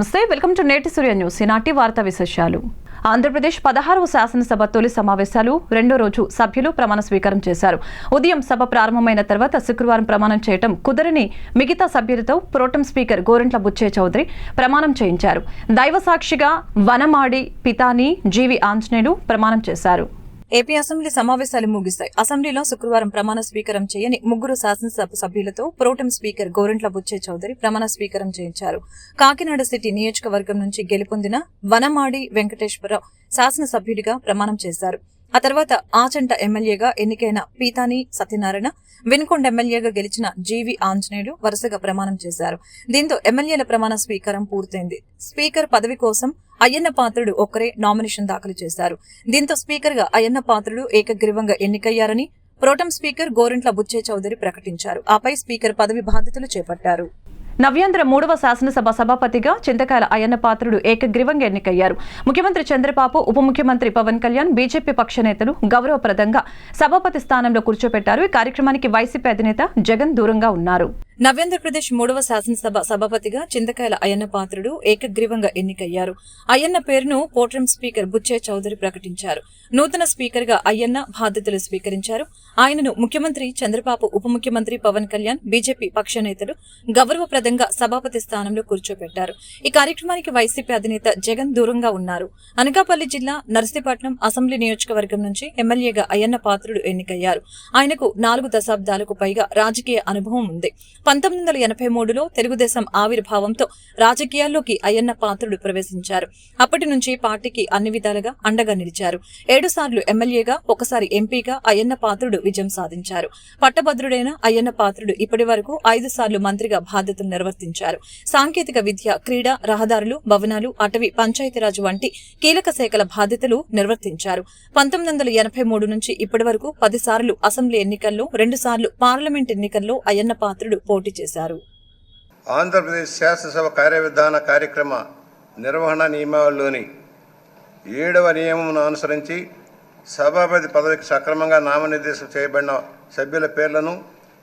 నమస్తే welcome to నేటి సూర్య news. ఈనాటి వార్తా విశేషాలు. ఆంధ్రప్రదేశ్ పదహారవ శాసనసభ తొలి సమావేశాలు రెండో రోజు సభ్యులు ప్రమాణ స్వీకారం చేశారు. ఉదయం సభ ప్రారంభమైన తర్వాత శుక్రవారం ప్రమాణం చేయటం కుదరని మిగతా సభ్యులతో pro tem speaker Gorantla Butche Chowdary ప్రమాణం చేయించారు. దైవ సాక్షిగా వనమాడి పితాని జీవి ఆంజనేయులు ప్రమాణం చేశారు. ఏపీ అసెంబ్లీ సమావేశాలు ముగిస్తాయి. అసెంబ్లీలో శుక్రవారం ప్రమాణ స్వీకారం చేయని ముగ్గురు శాసనసభ సభ్యులతో pro tem speaker Gorantla Butche Chowdary ప్రమాణ స్వీకారం చేయించారు. కాకినాడ సిటీ నియోజకవర్గం నుంచి గెలుపొందిన వనమాడి వెంకటేశ్వరరావు శాసనసభ్యుడిగా ప్రమాణం చేశారు. ఆ తర్వాత ఆచంట ఎమ్మెల్యేగా ఎన్నికైన పీతాని సత్యనారాయణ వినుకొండ ఎమ్మెల్యేగా గెలిచిన జీవి ఆంజనేయులు వరుసగా ప్రమాణం చేశారు. దీంతో ఎమ్మెల్యేల ప్రమాణ స్వీకారం పూర్తయింది. స్పీకర్ పదవి కోసం అయ్యన్న పాత్రుడు ఒక్కరే నామినేషన్ దాఖలు చేశారు. దీంతో స్పీకర్గా అయ్యన్న పాత్రుడు ఏకగ్రీవంగా ఎన్నికయ్యారని pro tem speaker Gorantla Butche Chowdary ప్రకటించారు. ఆపై స్పీకర్ పదవి బాధ్యతలు చేపట్టారు. నవ్యాంధ్ర మూడవ శాసనసభ సభాపతిగా చింతకాయల అయ్యన్న పాత్రుడు ఏకగ్రీవంగా ఎన్నికయ్యారు. ముఖ్యమంత్రి చంద్రబాబు ఉప ముఖ్యమంత్రి పవన్ కళ్యాణ్ బీజేపీ పక్ష నేతలు గౌరవప్రదంగా సభాపతి స్థానంలో కూర్చోపెట్టారు. ఈ కార్యక్రమానికి వైసీపీ అధినేత జగన్ దూరంగా ఉన్నారు. నవేంద్రప్రదేశ్ మూడవ శాసనసభ సభాపతిగా చింతకాయల అయ్యన్న పాత్రుడు ఏకగ్రీవంగా ఎన్నికయ్యారు. అయ్యన్న పేరును పోట్రం స్పీకర్ బుచ్చే చౌదరి ప్రకటించారు. నూతన స్పీకర్గా అయ్యన్న బాధ్యతలు స్వీకరించారు. ఆయనను ముఖ్యమంత్రి చంద్రబాబు ఉప ముఖ్యమంత్రి పవన్ కళ్యాణ్ బీజేపీ పక్ష నేతలు గౌరవప్రదంగా సభాపతి స్థానంలో కూర్చోబెట్టారు ఈ కార్యక్రమానికి వైసీపీ అధినేత జగన్ దూరంగా ఉన్నారు. అనకాపల్లి జిల్లా నర్సీపట్నం అసెంబ్లీ నియోజకవర్గం నుంచి ఎమ్మెల్యేగా అయ్యన్న పాత్రుడు ఎన్నికయ్యారు. ఆయనకు నాలుగు దశాబ్దాలకు పైగా రాజకీయ అనుభవం ఉంది. పంతొమ్మిది వందల ఎనభై మూడులో తెలుగుదేశం ఆవిర్భావంతో రాజకీయాల్లోకి అయ్యన్న పాత్రుడు ప్రవేశించారు. అప్పటి నుంచి పార్టీకి అన్ని విధాలుగా అండగా నిలిచారు. ఏడు సార్లు ఎమ్మెల్యేగా ఒకసారి ఎంపీగా అయ్యన్న పాత్రుడు విజయం సాధించారు. పట్టభద్రుడైన అయ్యన్న పాత్రుడు ఇప్పటి వరకు ఐదు సార్లు మంత్రిగా బాధ్యతలు నిర్వర్తించారు. సాంకేతిక విద్య క్రీడా రహదారులు భవనాలు అటవీ పంచాయతీరాజ్ వంటి కీలక శాఖల బాధ్యతలు నిర్వర్తించారు. పంతొమ్మిది వందల ఎనభై మూడు నుంచి ఇప్పటి వరకు పది సార్లు అసెంబ్లీ ఎన్నికల్లో రెండు సార్లు పార్లమెంట్ ఎన్నికల్లో అయ్యన్న పాత్రుడు పోటీ పోటీ చేశారు. ఆంధ్రప్రదేశ్ శాసనసభ కార్యవిధాన కార్యక్రమ నిర్వహణ నియమావళిలోని ఏడవ నియమమును అనుసరించి సభాపతి పదవికి సక్రమంగా నామనిర్దేశం చేయబడిన సభ్యుల పేర్లను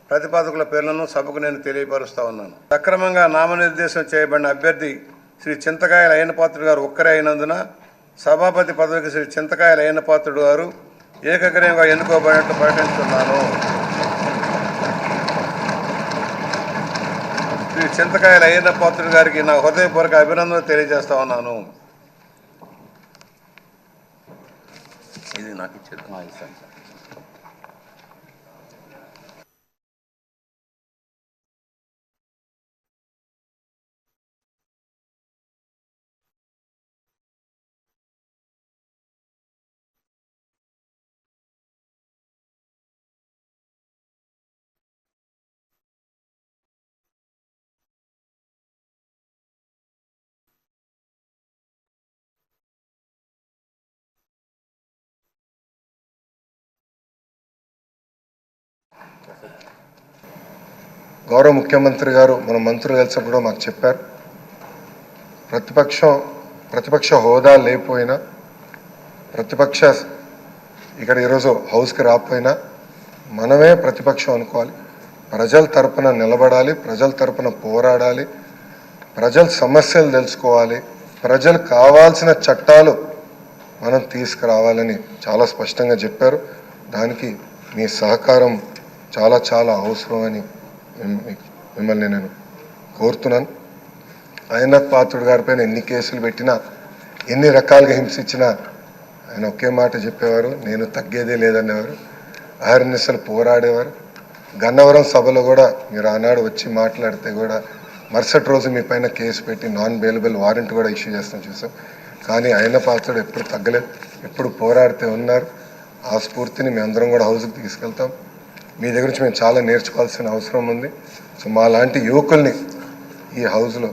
ప్రతిపాదకుల పేర్లను సభకు నేను తెలియపరుస్తా ఉన్నాను. సక్రమంగా నామనిర్దేశం చేయబడిన అభ్యర్థి శ్రీ చింతకాయల అయ్యనపాత్రుడు గారు ఒక్కరే అయినందున సభాపతి పదవికి శ్రీ చింతకాయల అయ్యనపాత్రుడు గారు ఏకగ్రీవంగా ఎన్నుకోబడినట్లు ప్రకటిస్తున్నాను. చింతకాయల అయ్యన్న పాత్రుడు గారికి నా హృదయపూర్వక అభినందనలు తెలియజేస్తా ఉన్నాను. ఇది నాకు ఇచ్చేది గౌరవ ముఖ్యమంత్రి గారు మన మంత్రులు కలిసినప్పుడు మాకు చెప్పారు. ప్రతిపక్షం ప్రతిపక్ష హోదా లేకపోయినా ప్రతిపక్ష ఇక్కడ ఈరోజు హౌస్కి రాకపోయినా మనమే ప్రతిపక్షం అనుకోవాలి. ప్రజల తరపున నిలబడాలి ప్రజల తరపున పోరాడాలి ప్రజల సమస్యలు తెలుసుకోవాలి ప్రజలు కావాల్సిన చట్టాలు మనం తీసుకురావాలని చాలా స్పష్టంగా చెప్పారు. దానికి మీ సహకారం చాలా చాలా అవసరం అని మిమ్మల్ని నేను కోరుతున్నాను. ఆయన పాత్రుడు గారిపైన ఎన్ని కేసులు పెట్టినా ఎన్ని రకాలుగా హింసించినా ఆయన ఒకే మాట చెప్పేవారు నేను తగ్గేదే లేదనేవారు అహర్నిశలు పోరాడేవారు. గన్నవరం సభలో కూడా మీరు ఆనాడు వచ్చి మాట్లాడితే కూడా మరుసటి రోజు మీ పైన కేసు పెట్టి నాన్ బెయిలబుల్ వారెంట్ కూడా ఇష్యూ చేస్తాం చూసాం. కానీ ఆయన పాత్రుడు ఎప్పుడు తగ్గలేదు ఎప్పుడు పోరాడితే ఉన్నారు. ఆ స్ఫూర్తిని మేమందరం అందరం కూడా హౌస్కి తీసుకెళ్తాం. మీ దగ్గర నుంచి మేము చాలా నేర్చుకోవాల్సిన అవసరం ఉంది. సో మా లాంటి యువకుల్ని ఈ హౌస్లో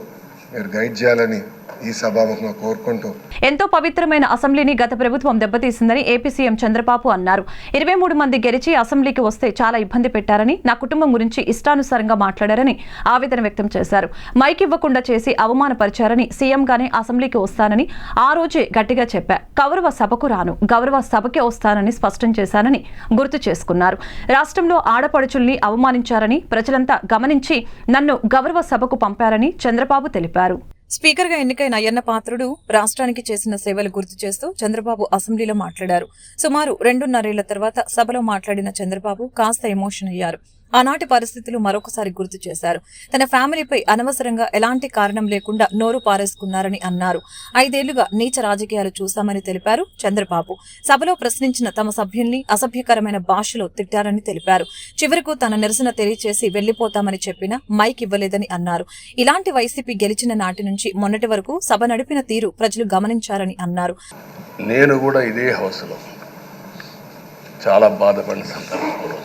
మీరు గైడ్ చేయాలని ఈ సభాముఖంగా కోరుకుంటూ. ఎంతో పవిత్రమైన అసెంబ్లీని గత ప్రభుత్వం దెబ్బతీసిందని ఏపీ సీఎం చంద్రబాబు అన్నారు. ఇరవై మూడు మంది గెలిచి అసెంబ్లీకి వస్తే చాలా ఇబ్బంది పెట్టారని నా కుటుంబం గురించి ఇష్టానుసారంగా మాట్లాడారని ఆవేదన వ్యక్తం చేశారు. మైక్ ఇవ్వకుండా చేసి అవమానపరిచారని సీఎంగానే అసెంబ్లీకి వస్తానని ఆ రోజే గట్టిగా చెప్పా. గౌరవ సభకు రాను గౌరవ సభకే వస్తానని స్పష్టం చేశానని గుర్తు చేసుకున్నారు. రాష్ట్రంలో ఆడపడుచుల్ని అవమానించారని ప్రజలంతా గమనించి నన్ను గౌరవ సభకు పంపారని చంద్రబాబు తెలిపారు. స్పీకర్గా ఎన్నికైన అయ్యన్న పాత్రుడు రాష్ట్రానికి చేసిన సేవలు గుర్తు చేస్తూ చంద్రబాబు అసెంబ్లీలో మాట్లాడారు. సుమారు రెండున్నరేళ్ళ తర్వాత సభలో మాట్లాడిన చంద్రబాబు కాస్త ఎమోషన్ అయ్యారు. ఆనాటి పరిస్థితులు మరొకసారి గుర్తు చేశారు. తన ఫ్యామిలీపై అనవసరంగా ఎలాంటి కారణం లేకుండా నోరు పారేసుకున్నారని అన్నారు. ఐదేళ్ళుగా నీచ రాజకీయాలు చూశామని తెలిపారు చంద్రబాబు. సభలో ప్రశ్నించిన తమ సభ్యుల్ని అసభ్యకరమైన భాషలో తిట్టారని తెలిపారు. చివరకు తన నిరసన తెలియచేసి వెళ్ళిపోతామని చెప్పినా మైక్ ఇవ్వలేదని అన్నారు. ఇలాంటి వైసీపీ గెలిచిన నాటి నుంచి మొన్నటి వరకు సభ నడిపిన తీరు ప్రజలు గమనించారని అన్నారు. నేను కూడా ఇదే హౌస్లో. చాలా బాధపడిన సందర్భం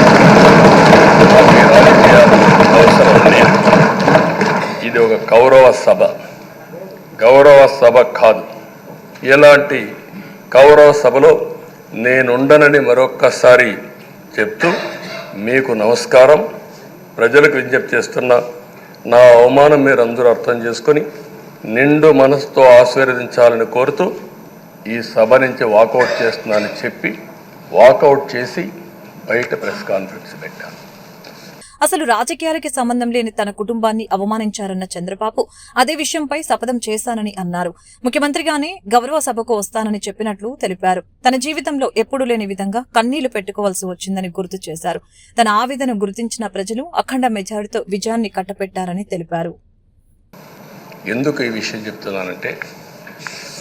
నాకు అవసరం లేదు ఇది ఒక గౌరవ సభ. గౌరవ సభ కాదు. ఇలాంటి గౌరవ సభలో నేనుండనని మరొక్కసారి చెప్తూ మీకు నమస్కారం. ప్రజలకు విజ్ఞప్తి చేస్తున్నా నా అవమానం మీరు అందరూ అర్థం చేసుకొని నిండు మనసుతో ఆశీర్వదించాలని కోరుతూ ఈ సభ నుంచి వాకౌట్ చేస్తున్నానని చెప్పి వాకౌట్ చేసి బయట ప్రెస్ కాన్ఫరెన్స్ పెట్టాను. అసలు రాజకీయాలకి సంబంధం లేని తన కుటుంబాన్ని అవమానించారన్న చంద్రబాబు అదే విషయంపై శపథం చేశానని అన్నారు. ముఖ్యమంత్రిగానే గౌరవ సభకు వస్తానని చెప్పినట్లు తెలిపారు. తన జీవితంలో ఎప్పుడూ లేని విధంగా కన్నీళ్ళు పెట్టుకోవాల్సి వచ్చిందని గుర్తు చేశారు. తన ఆవేదన గుర్తించిన ప్రజలు అఖండ మెజారిటీతో విజయాన్ని కట్టపెట్టారని తెలిపారు. ఎందుకు ఈ విషయం చెప్తున్నానంటే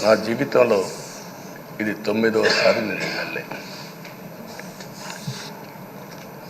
నా జీవితంలో ఇది తొమ్మిదవసారి నేను ఎమ్మెల్యే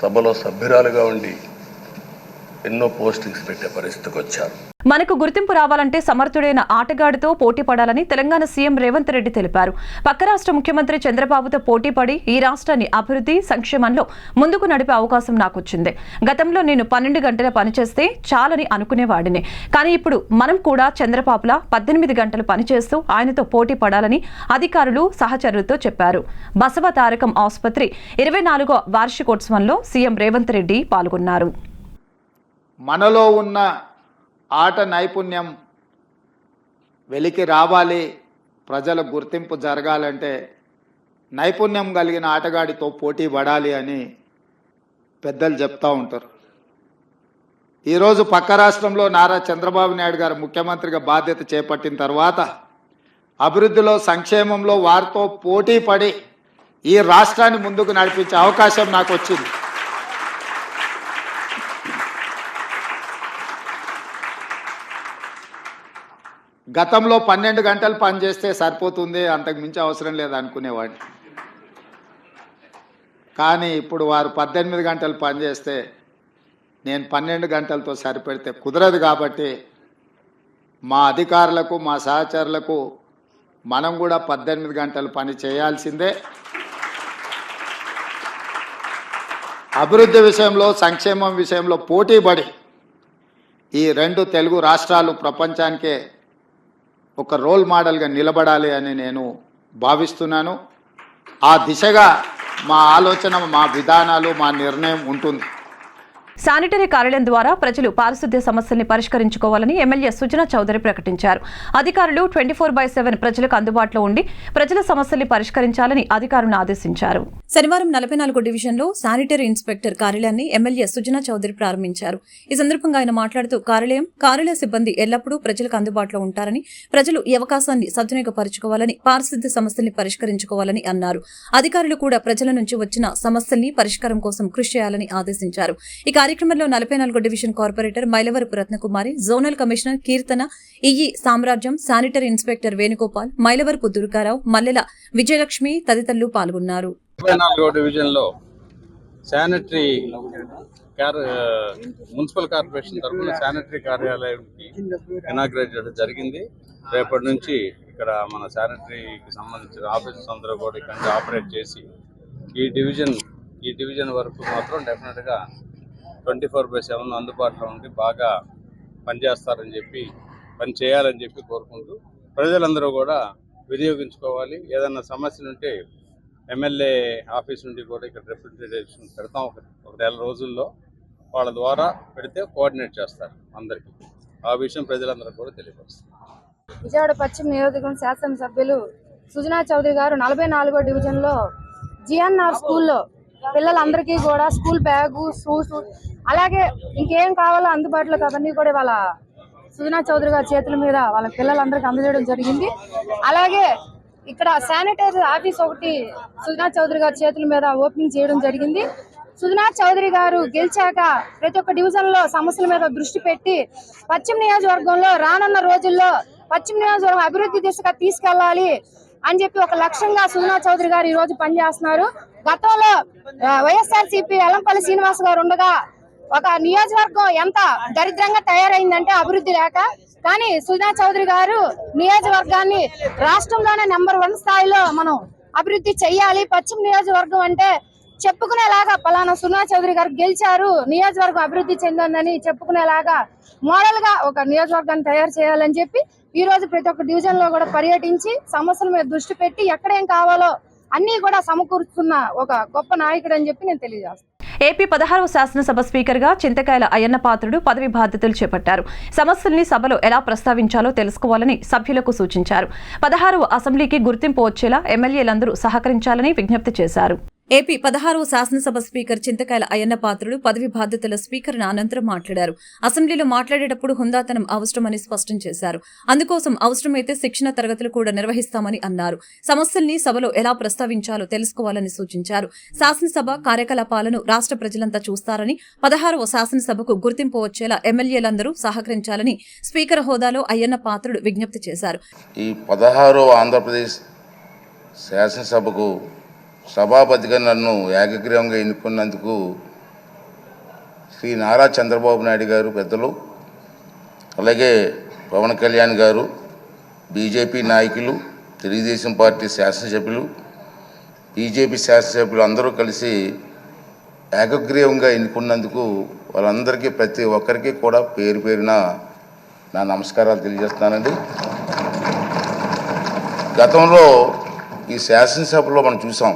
సభలో సభ్యురాలుగా ఉండి ఎన్నో పోస్టింగ్స్ పెట్టే పరిస్థితికి వచ్చారు. మనకు గుర్తింపు రావాలంటే సమర్థుడైన ఆటగాడితో పోటీ పడాలని తెలంగాణ సీఎం రేవంత్ రెడ్డి తెలిపారు. పక్క రాష్ట్ర ముఖ్యమంత్రి చంద్రబాబుతో పోటీ పడి ఈ రాష్ట్రాన్ని అభివృద్ధి సంక్షేమంలో ముందుకు నడిపే అవకాశం నాకు వచ్చింది గతంలో నేను పన్నెండు గంటల పనిచేస్తే చాలని అనుకునేవాడిని. కానీ ఇప్పుడు మనం కూడా చంద్రబాబులా పద్దెనిమిది గంటలు పనిచేస్తూ ఆయనతో పోటీ పడాలని అధికారులు సహచరులతో చెప్పారు. బసవ తారకం ఆసుపత్రి ఇరవై నాలుగో వార్షికోత్సవంలో సీఎం రేవంత్ రెడ్డి పాల్గొన్నారు. మనలో ఉన్న ఆట నైపుణ్యం వెలికి రావాలి ప్రజల గుర్తింపు జరగాలంటే నైపుణ్యం కలిగిన ఆటగాడితో పోటీ పడాలి అని పెద్దలు చెప్తూ ఉంటారు. ఈరోజు పక్క రాష్ట్రంలో నారా చంద్రబాబు నాయుడు గారు ముఖ్యమంత్రిగా బాధ్యత చేపట్టిన తర్వాత అభివృద్ధిలో సంక్షేమంలో వారితో పోటీ పడి ఈ రాష్ట్రాన్ని ముందుకు నడిపించే అవకాశం నాకు వచ్చింది. గతంలో పన్నెండు గంటలు పనిచేస్తే సరిపోతుంది అంతకు మించి అవసరం లేదు అనుకునేవాడిని. కానీ ఇప్పుడు వారు పద్దెనిమిది గంటలు పనిచేస్తే నేను పన్నెండు గంటలతో సరిపెడితే కుదరదు కాబట్టి మా అధికారులకు మా సహచరులకు మనం కూడా పద్దెనిమిది గంటలు పని చేయాల్సిందే. అభివృద్ధి విషయంలో సంక్షేమం విషయంలో పోటీపడి ఈ రెండు తెలుగు రాష్ట్రాలు ప్రపంచానికే ఒక రోల్ మోడల్గా నిలబడాలి అని నేను భావిస్తున్నాను. ఆ దిశగా మా ఆలోచన మా విధానాలు మా నిర్ణయం ఉంటుంది. శానిటరీ కార్యాలయం ద్వారా ప్రజలు పారిశుద్ధ్య సమస్యల్ని పరిష్కరించుకోవాలని ఎమ్మెల్యే సుజనా చౌదరి ప్రకటించారు. అధికారులు ట్వంటీ ఫోర్ బై సెవెన్ ప్రజలకు అందుబాటులో ఉండి ప్రజల సమస్యల్ని పరిష్కరించాలని అధికారులను ఆదేశించారు. శనివారం నలభై నాలుగో డివిజన్లో శానిటరీ ఇన్స్పెక్టర్ కార్యాలయాన్ని ఎమ్మెల్యే సుజనా చౌదరి ప్రారంభించారు. ఈ సందర్భంగా ఆయన మాట్లాడుతూ కార్యాలయం కార్యాలయ సిబ్బంది ఎల్లప్పుడూ ప్రజలకు అందుబాటులో ఉంటారని ప్రజలు ఈ అవకాశాన్ని సద్వినియోగపరచుకోవాలని పారిశుద్ధ్య సమస్యల్ని పరిష్కరించుకోవాలని అన్నారు. అధికారులు కూడా ప్రజల నుంచి వచ్చిన సమస్యల్ని పరిష్కారం కోసం కృషి చేయాలని ఆదేశించారు. ఈ కార్యక్రమంలో నలభై నాలుగో division corporator Mylavarapu Ratnakumari zonal commissioner Keerthana EE సామ్రాజ్యం శానిటరీ ఇన్స్పెక్టర్ వేణుగోపాల్ మైలవరపు దుర్గారావు మల్లెల విజయలక్ష్మి తదితరులు పాల్గొన్నారు. శానిటరీ మున్సిపల్ కార్పొరేషన్ తరఫున శానిటరీ కార్యాలయంకి ఇనాగ్రేట్ చేయడం జరిగింది. రేపటి నుంచి ఇక్కడ మన శానిటరీకి సంబంధించిన ఆఫీసర్స్ అందరూ కూడా ఇక్కడ ఆపరేట్ చేసి ఈ డివిజన్ ఈ డివిజన్ వరకు మాత్రం డెఫినెట్గా ట్వంటీ ఫోర్ బై సెవెన్ అందుబాటులో ఉండి బాగా పనిచేస్తారని చెప్పి పని చేయాలని చెప్పి కోరుకుంటూ ప్రజలందరూ కూడా వినియోగించుకోవాలి. ఏదన్నా సమస్యలు ఉంటే ఎమ్మెల్యే ఆఫీస్ నుండి కూడా ఇక్కడ రిప్రజెంటేషన్ పెడతాం. ఒక ఒక నెల రోజుల్లో వాళ్ళ ద్వారా పెడితే కోఆర్డినేట్ చేస్తారు అందరికీ. ఆ విషయం ప్రజలందరూ కూడా తెలియపరుస్తారు విజయవాడ పశ్చిమ నియోజకవర్గం శాసనసభ్యులు సుజనా చౌదరి గారు నలభై నాలుగో డివిజన్లో జిఎన్ఆర్ స్కూల్లో పిల్లలందరికీ కూడా స్కూల్ బ్యాగు షూస్ అలాగే ఇంకేం కావాలో అందుబాటులో అవన్నీ కూడా వాళ్ళ సుజనా చౌదరి గారి చేతుల మీద వాళ్ళ పిల్లలందరికీ అందజేయడం జరిగింది. అలాగే ఇక్కడ శానిటైజర్ ఆఫీస్ ఒకటి సుజనా చౌదరి గారి చేతుల మీద ఓపెనింగ్ చేయడం జరిగింది. సుజనా చౌదరి గారు గెలిచాక ప్రతి ఒక్క డివిజన్లో సమస్యల మీద దృష్టి పెట్టి పశ్చిమ నియోజకవర్గంలో రానున్న రోజుల్లో పశ్చిమ నియోజకవర్గం అభివృద్ధి దిశగా తీసుకెళ్ళాలి అని చెప్పి ఒక లక్ష్యంగా సుజనా చౌదరి గారు ఈ రోజు పనిచేస్తున్నారు. గతంలో వైఎస్ఆర్ సిపి ఎలంపల్లి శ్రీనివాస్ గారు ఉండగా ఒక నియోజకవర్గం ఎంత దరిద్రంగా తయారైందంటే అభివృద్ధి లేక కానీ సుజనా చౌదరి గారు నియోజకవర్గాన్ని రాష్ట్రంలోనే నెంబర్ వన్ స్థాయిలో మనం అభివృద్ధి చెయ్యాలి. పశ్చిమ నియోజకవర్గం అంటే చెప్పుకునేలాగా పలానా సునా చౌదరి గారు గెలిచారు నియోజకవర్గం అభివృద్ధి చెందిందని చెప్పుకునేలాగా మోడల్గా ఒక నియోజకవర్గాన్ని తయారు చేయాలని చెప్పి ఈ రోజు ప్రతి ఒక్క డివిజన్లో కూడా పర్యటించి సమస్యల మీద దృష్టి పెట్టి ఎక్కడేం కావాలో అన్ని కూడా సమకూరుస్తున్న ఒక గొప్ప నాయకుడు అని చెప్పి నేను తెలియజేస్తాను. ఏపీ పదహారవ శాసనసభ స్పీకర్గా చింతకాయల అయ్యన్న పాత్రుడు పదవి బాధ్యతలు చేపట్టారు. సమస్యల్ని సభలో ఎలా ప్రస్తావించాలో తెలుసుకోవాలని సభ్యులకు సూచించారు. పదహారవ అసెంబ్లీకి గుర్తింపు వచ్చేలా ఎమ్మెల్యేలందరూ సహకరించాలని విజ్ఞప్తి చేశారు. ఏపీ పదహారవ శాసనసభ స్పీకర్ చింతకాయల అయ్యన్న పాత్రుడు పదవి బాధ్యతల స్పీకర్ అనంతరం మాట్లాడారు. అసెంబ్లీలో మాట్లాడేటప్పుడు హుందాతనం అవసరమని స్పష్టం చేశారు. అందుకోసం అవసరమైతే శిక్షణ తరగతులు కూడా నిర్వహిస్తామని అన్నారు. సమస్యల్ని సభలో ఎలా ప్రస్తావించాలో తెలుసుకోవాలని సూచించారు. శాసనసభ కార్యకలాపాలను రాష్ట్ర ప్రజలంతా చూస్తారని పదహారవ శాసనసభకు గుర్తింపు వచ్చేలా ఎమ్మెల్యేలందరూ సహకరించాలని స్పీకర్ హోదాలో అయ్యన్న పాత్రుడు విజ్ఞప్తి చేశారు. ఈ ఆంధ్రప్రదేశ్ శాసనసభకు సభాపతిగా నన్ను ఏకగ్రీవంగా ఎన్నుకున్నందుకు శ్రీ నారా చంద్రబాబు నాయుడు గారు పెద్దలు అలాగే పవన్ కళ్యాణ్ గారు బీజేపీ నాయకులు తెలుగుదేశం పార్టీ శాసనసభ్యులు బీజేపీ శాసనసభ్యులు అందరూ కలిసి ఏకగ్రీవంగా ఎన్నుకున్నందుకు వాళ్ళందరికీ ప్రతి ఒక్కరికి కూడా పేరు పేరున నా నమస్కారాలు తెలియజేస్తున్నానండి. గతంలో ఈ శాసనసభలో మనం చూసాం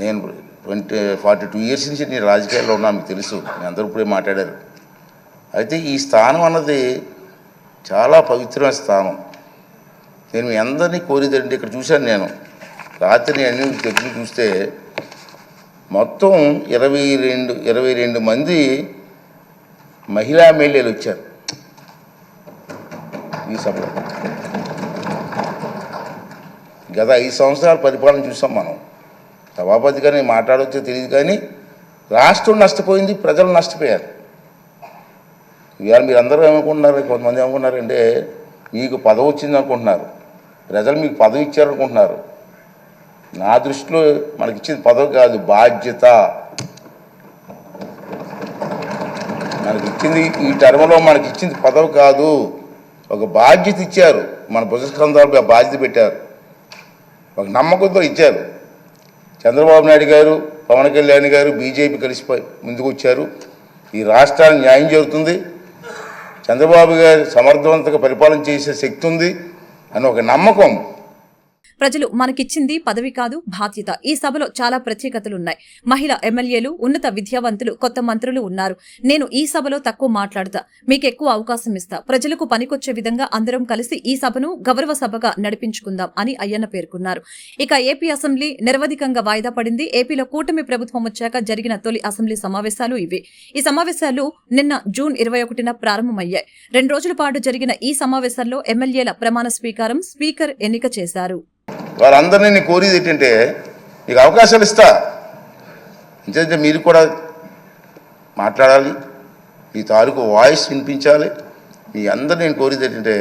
నేను ట్వంటీ ఫార్టీ టూ ఇయర్స్ నుంచి నేను రాజకీయాల్లో ఉన్నా మీకు తెలుసు. మీ అందరూ ఇప్పుడే మాట్లాడారు. అయితే ఈ స్థానం అన్నది చాలా పవిత్రమైన స్థానం. నేను మీ అందరినీ కోరిదండి ఇక్కడ చూశాను నేను. రాత్రి అన్ని తెప్పి చూస్తే మొత్తం ఇరవై రెండు ఇరవై రెండు మంది మహిళా ఎమ్మెల్యేలు వచ్చారు. ఈ సభలో. గత ఐదు సంవత్సరాల పరిపాలన చూసాం మనం. సభాపతి కానీ మాట్లాడవచ్చో తెలియదు కానీ రాష్ట్రం నష్టపోయింది ప్రజలు నష్టపోయారు. ఇవాళ మీరు అందరూ ఏమనుకుంటున్నారు? కొంతమంది ఏమనుకున్నారంటే మీకు పదవి వచ్చింది అనుకుంటున్నారు. ప్రజలు మీకు పదవి ఇచ్చారనుకుంటున్నారు నా దృష్టిలో మనకిచ్చింది పదవి కాదు బాధ్యత. మనకి ఇచ్చింది ఈ టర్మ్లో మనకి ఇచ్చింది పదవి కాదు. ఒక బాధ్యత ఇచ్చారు. మన భుజస్కంధాలపై బాధ్యత పెట్టారు. ఒక నమ్మకంతో ఇచ్చారు. చంద్రబాబు నాయుడు గారు పవన్ కళ్యాణ్ గారు బీజేపీ కలిసి ముందుకు వచ్చారు ఈ రాష్ట్రానికి న్యాయం జరుగుతుంది. చంద్రబాబు గారు సమర్థవంతంగా పరిపాలన చేసే శక్తి ఉంది అని ఒక నమ్మకం ప్రజలు మనకిచ్చింది పదవి కాదు బాధ్యత. ఈ సభలో చాలా ప్రత్యేకతలున్నాయి. మహిళ ఎమ్మెల్యేలు ఉన్నత విద్యావంతులు కొత్త మంత్రులు ఉన్నారు. నేను ఈ సభలో తక్కువ మాట్లాడతా. మీకు ఎక్కువ అవకాశం ఇస్తా. ప్రజలకు పనికొచ్చే విధంగా అందరం కలిసి ఈ సభను గౌరవ సభగా నడిపించుకుందాం అని అయ్యన్న పేర్కొన్నారు. ఇక ఏపీ అసెంబ్లీ నిరవధికంగా వాయిదా పడింది. ఏపీలో కూటమి ప్రభుత్వం వచ్చాక జరిగిన తొలి అసెంబ్లీ సమావేశాలు ఇవే. ఈ సమావేశాలు నిన్న జూన్ ఇరవై ఒకటిన ప్రారంభమయ్యాయి. రెండు రోజుల పాటు జరిగిన ఈ సమావేశంలో ఎమ్మెల్యేల ప్రమాణ స్వీకారం స్పీకర్ ఎన్నిక చేశారు. వారందరినీ నేను కోరేది ఏంటంటే మీకు అవకాశాలు ఇస్తా. ఎందుకంటే మీరు కూడా మాట్లాడాలి. మీ తాలూకు వాయిస్ వినిపించాలి. మీ అందరు నేను కోరేది ఏంటంటే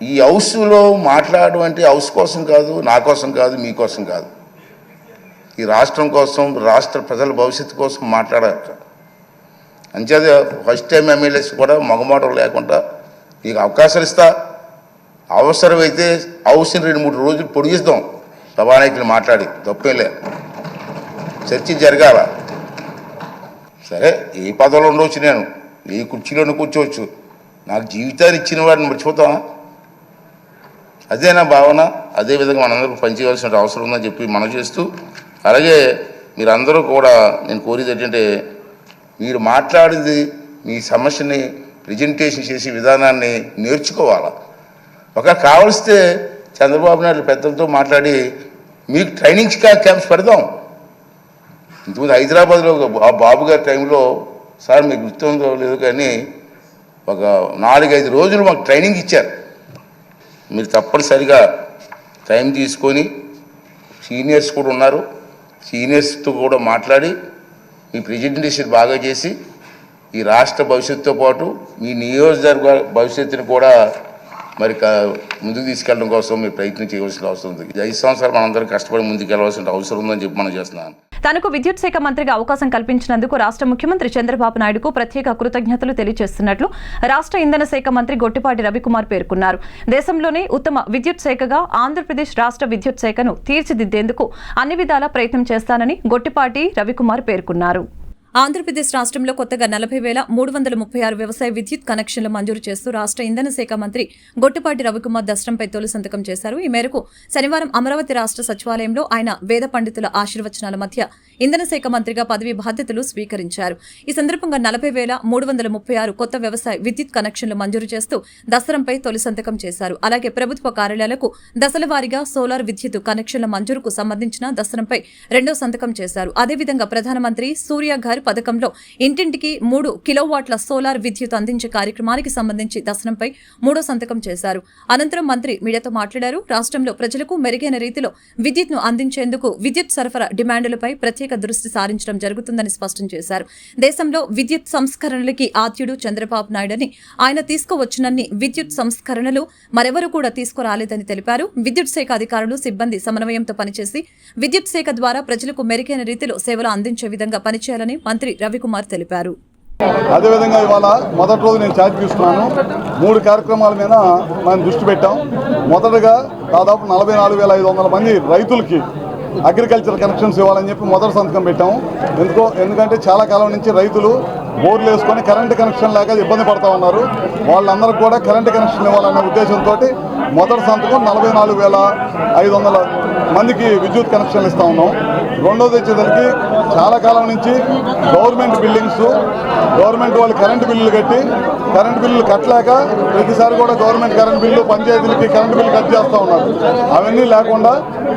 ఈ హౌస్లో మాట్లాడడం అంటే హౌస్ కోసం కాదు నా కోసం కాదు మీ కోసం కాదు. ఈ రాష్ట్రం కోసం రాష్ట్ర ప్రజల భవిష్యత్తు కోసం మాట్లాడాలి అంచేది ఫస్ట్ టైం ఎమ్మెల్యేస్ కూడా మగమాటం లేకుండా మీకు అవకాశాలు ఇస్తా. అవసరమైతే హౌస్ని రెండు మూడు రోజులు పొడిగిస్తాం. సభానాయకులు మాట్లాడి తప్పేలే. చర్చ జరగాల. సరే ఏ పదవిలో ఉండవచ్చు నేను. ఏ కుర్చీలోనూ కూర్చోవచ్చు. నాకు జీవితాన్ని ఇచ్చిన వాడిని మర్చిపోతామా అదే నా భావన? అదే విధంగా మనందరూ పనిచేయవలసిన అవసరం ఉందని చెప్పి మనం చేస్తూ అలాగే మీరందరూ కూడా నేను కోరేది ఏంటంటే మీరు మాట్లాడింది మీ సమస్యని ప్రజెంటేషన్ చేసే విధానాన్ని నేర్చుకోవాలా? ఒక కావలిస్తే చంద్రబాబు నాయుడు పెద్దలతో మాట్లాడి మీకు ట్రైనింగ్ క్యాంప్స్ పెడదాం. ఇంతకుముందు హైదరాబాద్లో ఒక బాబు గారి టైంలో సార్ మీకు గుర్తుందో లేదు కానీ ఒక నాలుగైదు రోజులు మాకు ట్రైనింగ్ ఇచ్చారు. మీరు తప్పనిసరిగా టైం తీసుకొని సీనియర్స్ కూడా ఉన్నారు. సీనియర్స్తో కూడా మాట్లాడి మీ ప్రజెంటేషన్ బాగా చేసి ఈ రాష్ట్ర భవిష్యత్తుతో పాటు మీ నియోజకవర్గ భవిష్యత్తుని కూడా మరి ముందుకు తీసుకెళ్ళడం కోసం మీరు ప్రయత్నం చేయవలసిన అవసరం ఉంది. ఐదు సంవత్సరాలు మనందరం కష్టపడి ముందుకెళ్ళవలసిన అవసరం ఉందని చెప్పి మనం చేస్తున్నాను. తనకు విద్యుత్ శాఖ మంత్రిగా అవకాశం కల్పించినందుకు రాష్ట్ర ముఖ్యమంత్రి చంద్రబాబు నాయుడుకు ప్రత్యేక కృతజ్ఞతలు తెలియజేస్తున్నట్లు రాష్ట్ర ఇంధన శాఖ మంత్రి గొట్టిపాటి రవికుమార్ పేర్కొన్నారు. దేశంలోనే ఉత్తమ విద్యుత్ శాఖగా ఆంధ్రప్రదేశ్ రాష్ట్ర విద్యుత్ శాఖను తీర్చిదిద్దేందుకు అన్ని విధాలా ప్రయత్నం చేస్తానని గొట్టిపాటి రవికుమార్ పేర్కొన్నారు. ఆంధ్రప్రదేశ్ రాష్ట్రంలో కొత్తగా నలభై వేల మూడు వందల ముప్పై ఆరు వ్యవసాయ విద్యుత్ కనెక్షన్లు మంజూరు చేస్తూ రాష్ట్ర ఇంధన శాఖ మంత్రి గొట్టుపాటి రవికుమార్ దస్త్రంపై తొలి సంతకం చేశారు. ఈ మేరకు శనివారం అమరావతి రాష్ట్ర సచివాలయంలో ఆయన వేద పండితుల ఆశీర్వచనాల మధ్య ఇంధన శాఖ మంత్రిగా పదవి బాధ్యతలు స్వీకరించారు. ఈ సందర్భంగా నలభై వేల మూడు వందల ముప్పై ఆరు కొత్త వ్యవసాయ విద్యుత్ కనెక్షన్లు మంజూరు చేస్తూ దసరంపై తొలి సంతకం చేశారు. అలాగే ప్రభుత్వ కార్యాలయాలకు దశల వారీగా సోలార్ విద్యుత్ కనెక్షన్ల మంజూరుకు సంబంధించిన దసరంపై రెండో సంతకం చేశారు. అదేవిధంగా ప్రధానమంత్రి సూర్యఘర్ పథకంలో ఇంటింటికి మూడు కిలోవాట్ల సోలార్ విద్యుత్ అందించే కార్యక్రమానికి సంబంధించి దర్శనంపై మూడో సంతకం చేశారు. అనంతరం మంత్రి మీడియాతో మాట్లాడారు. రాష్ట్రంలో ప్రజలకు మెరుగైన రీతిలో విద్యుత్ను అందించేందుకు విద్యుత్ సరఫరా డిమాండులపై ప్రత్యేక దృష్టి సారించడం జరుగుతుందని స్పష్టం చేశారు. దేశంలో విద్యుత్ సంస్కరణలకి ఆద్యుడు చంద్రబాబు నాయుడని ఆయన తీసుకువచ్చినన్ని విద్యుత్ సంస్కరణలు మరెవరూ కూడా తీసుకురాలేదని తెలిపారు. విద్యుత్ శాఖ అధికారులు సిబ్బంది సమన్వయంతో పనిచేసి విద్యుత్ శాఖ ద్వారా ప్రజలకు మెరుగైన రీతిలో సేవలు అందించే విధంగా పనిచేయాలని మంత్రి రవికుమార్ తెలిపారు. అదేవిధంగా ఇవాళ మొదటి రోజు నేను ఛార్జ్ తీసుకున్నాను. మూడు కార్యక్రమాల మీద మనం దృష్టి పెట్టాం. మొదటగా దాదాపు నలభై నాలుగు వేల ఐదు వందల మంది రైతులకి అగ్రికల్చర్ కనెక్షన్స్ ఇవ్వాలని చెప్పి మొదటి సంతకం పెట్టాము. ఎందుకో ఎందుకంటే చాలా కాలం నుంచి రైతులు బోర్లు వేసుకొని కరెంటు కనెక్షన్ లేక ఇబ్బంది పడతా ఉన్నారు. వాళ్ళందరికీ కూడా కరెంటు కనెక్షన్ ఇవ్వాలనే ఉద్దేశంతో మొదటి సంతకం నలభై నాలుగు వేల ఐదు వందల మందికి విద్యుత్ కనెక్షన్లు ఇస్తా ఉన్నాం. రెండోది వచ్చేసరికి చాలా కాలం నుంచి గవర్నమెంట్ బిల్డింగ్స్ గవర్నమెంట్ వాళ్ళు కరెంటు బిల్లులు కట్టి కరెంట్ బిల్లులు కట్టలేక ప్రతిసారి కూడా గవర్నమెంట్ కరెంట్ బిల్లు పంచాయతీలకి కరెంట్ బిల్లు కట్ చేస్తూ ఉన్నారు. అవన్నీ లేకుండా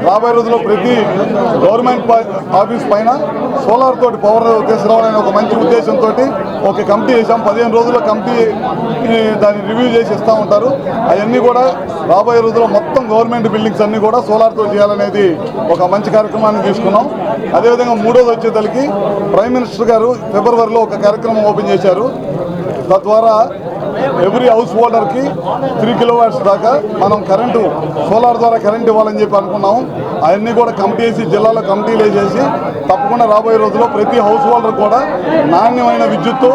రాబోయే రోజుల్లో ప్రతి గవర్నమెంట్ ఆఫీస్ పైన సోలార్ తోటి పవర్ తీసుకురావాలనే ఒక మంచి ఉద్దేశంతో ఒక కమిటీ వేసాం పదిహేను రోజుల్లో కమిటీ దాన్ని రివ్యూ చేసి ఇస్తూ ఉంటారు. అవన్నీ కూడా రాబోయే రోజుల్లో మొత్తం గవర్నమెంట్ బిల్డింగ్స్ అన్నీ కూడా సోలార్తో చేయాలనేది ఒక మంచి కార్యక్రమాన్ని తీసుకున్నాం. అదేవిధంగా మూడోది వచ్చేసరికి ప్రైమ్ మినిస్టర్ గారు ఫిబ్రవరిలో ఒక కార్యక్రమం ఓపెన్ చేశారు. తద్వారా ఎవ్రీ హౌస్ హోల్డర్కి త్రీ కిలోవాట్స్ దాకా మనం కరెంటు సోలార్ ద్వారా కరెంట్ ఇవ్వాలని చెప్పి అనుకున్నాము. అవన్నీ కూడా కమిటీ వేసి జిల్లాలో కమిటీలు వేసేసి తప్పకుండా రాబోయే రోజుల్లో ప్రతి హౌస్ హోల్డర్ కూడా నాణ్యమైన విద్యుత్తు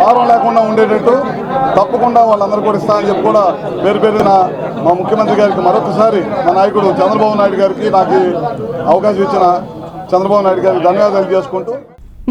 భారం లేకుండా ఉండేటట్టు తప్పకుండా వాళ్ళందరూ కూడా ఇస్తామని చెప్పి కూడా పేరు పేరున మా ముఖ్యమంత్రి గారికి మరొకసారి మా నాయకుడు చంద్రబాబు నాయుడు గారికి నాకు అవకాశం ఇచ్చిన చంద్రబాబు నాయుడు గారికి ధన్యవాదాలు చేసుకుంటూ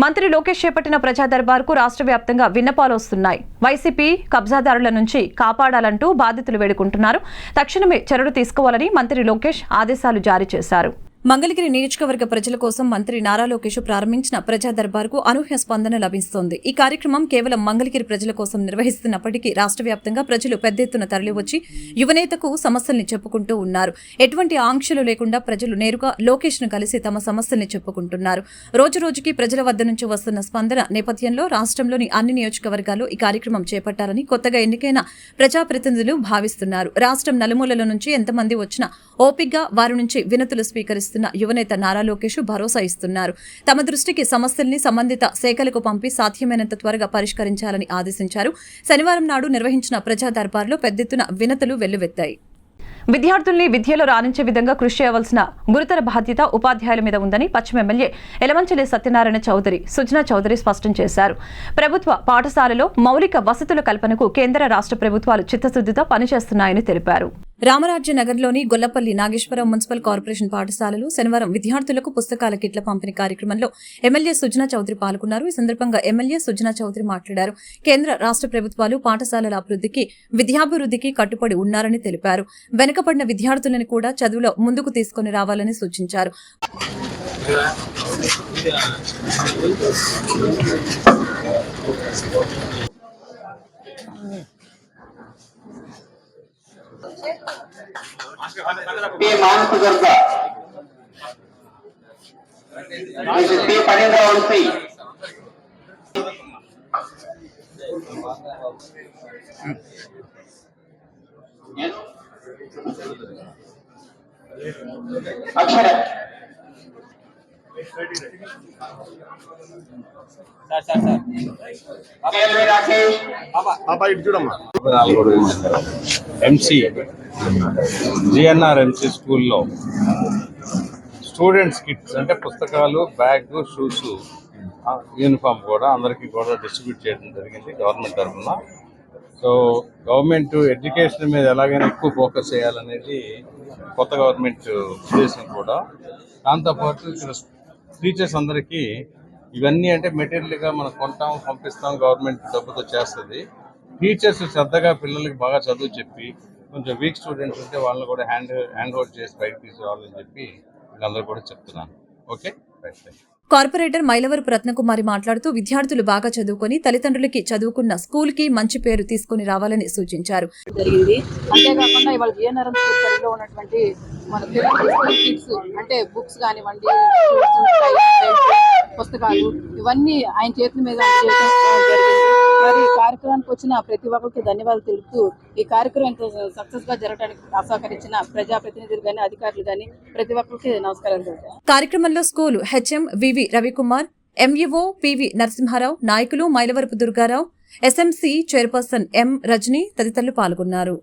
మంత్రి లోకేష్ చేపట్టిన ప్రజా దర్బార్కు రాష్ట్ర వ్యాప్తంగా విన్నపాలు వస్తున్నాయి. వైసీపీ కబ్జాదారుల నుంచి కాపాడాలంటూ బాధితులు వేడుకుంటున్నారు. తక్షణమే చర్యలు తీసుకోవాలని మంత్రి లోకేష్ ఆదేశాలు జారీ చేశారు. మంగళగిరి నియోజకవర్గ ప్రజల కోసం మంత్రి నారా లోకేష్ ప్రారంభించిన ప్రజా దర్బార్కు అనూహ్య స్పందన లభిస్తోంది. ఈ కార్యక్రమం కేవలం మంగళగిరి ప్రజల కోసం నిర్వహిస్తున్నప్పటికీ రాష్ట్ర వ్యాప్తంగా ప్రజలు పెద్ద ఎత్తున తరలివచ్చి యువనేతకు సమస్యల్ని చెప్పుకుంటూ ఉన్నారు. ఎటువంటి ఆంక్షలు లేకుండా ప్రజలు నేరుగా లోకేష్ను కలిసి తమ సమస్యల్ని చెప్పుకుంటున్నారు. రోజురోజుకి ప్రజల వద్ద నుంచి వస్తున్న స్పందన నేపథ్యంలో రాష్ట్రంలోని అన్ని నియోజకవర్గాల్లో ఈ కార్యక్రమం చేపట్టాలని కొత్తగా ఎన్నికైన ప్రజాప్రతినిధులు భావిస్తున్నారు. రాష్ట్రం నలుమూలల నుంచి ఎంతమంది వచ్చినా ఓపిగ్గా వారి నుంచి వినతులు స్వీకరిస్తున్న యువనేత నారా లోకేష్ భరోసా ఇస్తున్నారు. తమ దృష్టికి సమస్యల్ని సంబంధిత శాఖలకు పంపి సాధ్యమైనంత త్వరగా పరిష్కరించాలని ఆదేశించారు. శనివారం నాడు నిర్వహించిన ప్రజా దర్బార్లో పెద్ద ఎత్తున వినతులు వెల్లువెత్తాయి. విద్యార్థుల్ని విద్యలో రాణించే విధంగా కృషి చేయవలసిన గురుతర బాధ్యత ఉపాధ్యాయుల మీద ఉందని పశ్చిమ ఎమ్మెల్యే ఎలమంచలి సత్యనారాయణ చౌదరి సుజనా చౌదరి స్పష్టం చేశారు. ప్రభుత్వ పాఠశాలలో మౌలిక వసతుల కల్పనకు కేంద్ర రాష్ట్ర ప్రభుత్వాలు చిత్తశుద్దితో పనిచేస్తున్నాయని తెలిపారు. రామరాజ్యనగర్లోని గొల్లపల్లి నాగేశ్వరం మున్సిపల్ కార్పొరేషన్ పాఠశాలలో శనివారం విద్యార్థులకు పుస్తకాల కిట్ల పంపిణీ కార్యక్రమంలో ఎమ్మెల్యే సుజనా చౌదరి పాల్గొన్నారు. ఈ సందర్భంగా ఎమ్మెల్యే సుజనా చౌదరి మాట్లాడారు. కేంద్ర రాష్ట్ర ప్రభుత్వాలు పాఠశాలల అభివృద్ధికి విద్యాభివృద్ధికి కట్టుబడి ఉన్నారని తెలిపారు. వెనుకబడిన విద్యార్థులను కూడా చదువులో ముందుకు తీసుకుని రావాలని సూచించారు. பே மானசுகர்கா பே பனிரெண்டாம் வரிசை अक्षर ఎంసీ. జిఎన్ఆర్ ఎంసీ స్కూల్లో. స్టూడెంట్స్ కిట్స్ అంటే పుస్తకాలు బ్యాగ్ షూస్ యూనిఫామ్ కూడా అందరికీ కూడా డిస్ట్రిబ్యూట్ చేయడం జరిగింది గవర్నమెంట్ తరఫున. సో గవర్నమెంట్ ఎడ్యుకేషన్ మీద ఎలాగైనా ఎక్కువ ఫోకస్ చేయాలనేది కొత్త గవర్నమెంట్ ఉద్దేశం కూడా. దాంతోపాటు ఇక్కడ టీచర్స్ అందరికీ ఇవన్నీ అంటే మెటీరియల్గా మనం కొంటాం పంపిస్తాం గవర్నమెంట్ డబ్బుతో చేస్తుంది. టీచర్స్ శ్రద్ధగా పిల్లలకి బాగా చదువు చెప్పి కొంచెం వీక్ స్టూడెంట్స్ ఉంటే వాళ్ళని కూడా హ్యాండ్ హ్యాండ్ హోల్డ్ చేసి బయటకు తీసుకురావాలని చెప్పి వీళ్ళందరూ కూడా చెప్తున్నాను. Okay? Right thank you. Corporator Mylavarapu Ratnakumari మాట్లాడుతూ విద్యార్థులు బాగా చదువుకొని తల్లిదండ్రులకి చదువుకున్న స్కూల్కి మంచి పేరు తీసుకుని రావాలని సూచించారు. జరిగింది. అంతేకాకుండా ఇవాళ జిఎన్ఆర్ఎం ఉన్నటువంటి మన కిట్స్ అంటే బుక్స్ కానివ్వండి పుస్తకాలు ఇవన్నీ ఆయన చేతుల మీద మరి ఈ కార్యక్రమానికి వచ్చిన ప్రతి ఒక్కరికి ధన్యవాదాలు తెలుపుతూ ఈ కార్యక్రమం ఎంతో సక్సెస్గా జరగడానికి సహకరించిన ప్రజాప్రతినిధులు కానీ అధికారులు కానీ ప్రతి ఒక్కరికి నమస్కారం తెలుపుతాను కార్యక్రమంలో school HM VV Ravikumar MEO PV Narasimharao నాయకులు మైలవరపు దుర్గారావు ఎస్ఎంసీ చైర్పర్సన్ ఎం రజని తదితరులు పాల్గొన్నారు.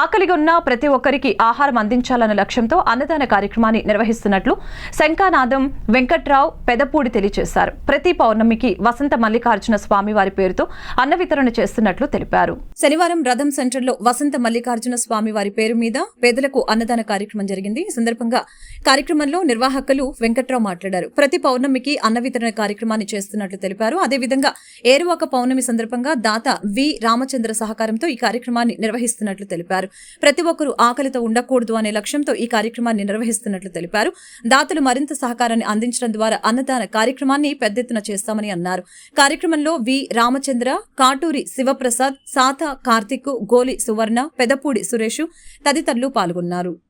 ఆకలిగా ఉన్న ప్రతి ఒక్కరికి ఆహారం అందించాలన్న లక్ష్యంతో అన్నదాన కార్యక్రమాన్ని నిర్వహిస్తున్నట్లు శంఖానాదం వెంకట్రావు పెదపూడి తెలియజేశారు. ప్రతి పౌర్ణమికి వసంత మల్లికార్జున స్వామి వారి పేరుతో అన్న వితరణ చేస్తున్నట్లు తెలిపారు. శనివారం రథం సెంటర్లో వసంత మల్లికార్జున స్వామి వారి పేరు మీద పేదలకు అన్నదాన కార్యక్రమం జరిగింది. ఈ సందర్భంగా కార్యక్రమంలో నిర్వాహకులు వెంకట్రావు మాట్లాడారు. ప్రతి పౌర్ణమికి అన్న వితరణ కార్యక్రమాన్ని చేస్తున్నట్లు తెలిపారు. అదేవిధంగా ఏరువాక పౌర్ణమి సందర్భంగా దాత వి రామచంద్ర సహకారంతో ఈ కార్యక్రమాన్ని నిర్వహిస్తున్నట్లు తెలిపారు. ప్రతి ఒక్కరూ ఆకలితో ఉండకూడదు అనే లక్ష్యంతో ఈ కార్యక్రమాన్ని నిర్వహిస్తున్నట్లు తెలిపారు. దాతలు మరింత సహకారాన్ని అందించడం ద్వారా అన్నదాన కార్యక్రమాన్ని పెద్ద ఎత్తున చేస్తామని అన్నారు. కార్యక్రమంలో వి. రామచంద్ర కాటూరి శివప్రసాద్ సాత కార్తిక్ గోలి సువర్ణ పెదపూడి సురేష్ తదితరులు పాల్గొన్నారు.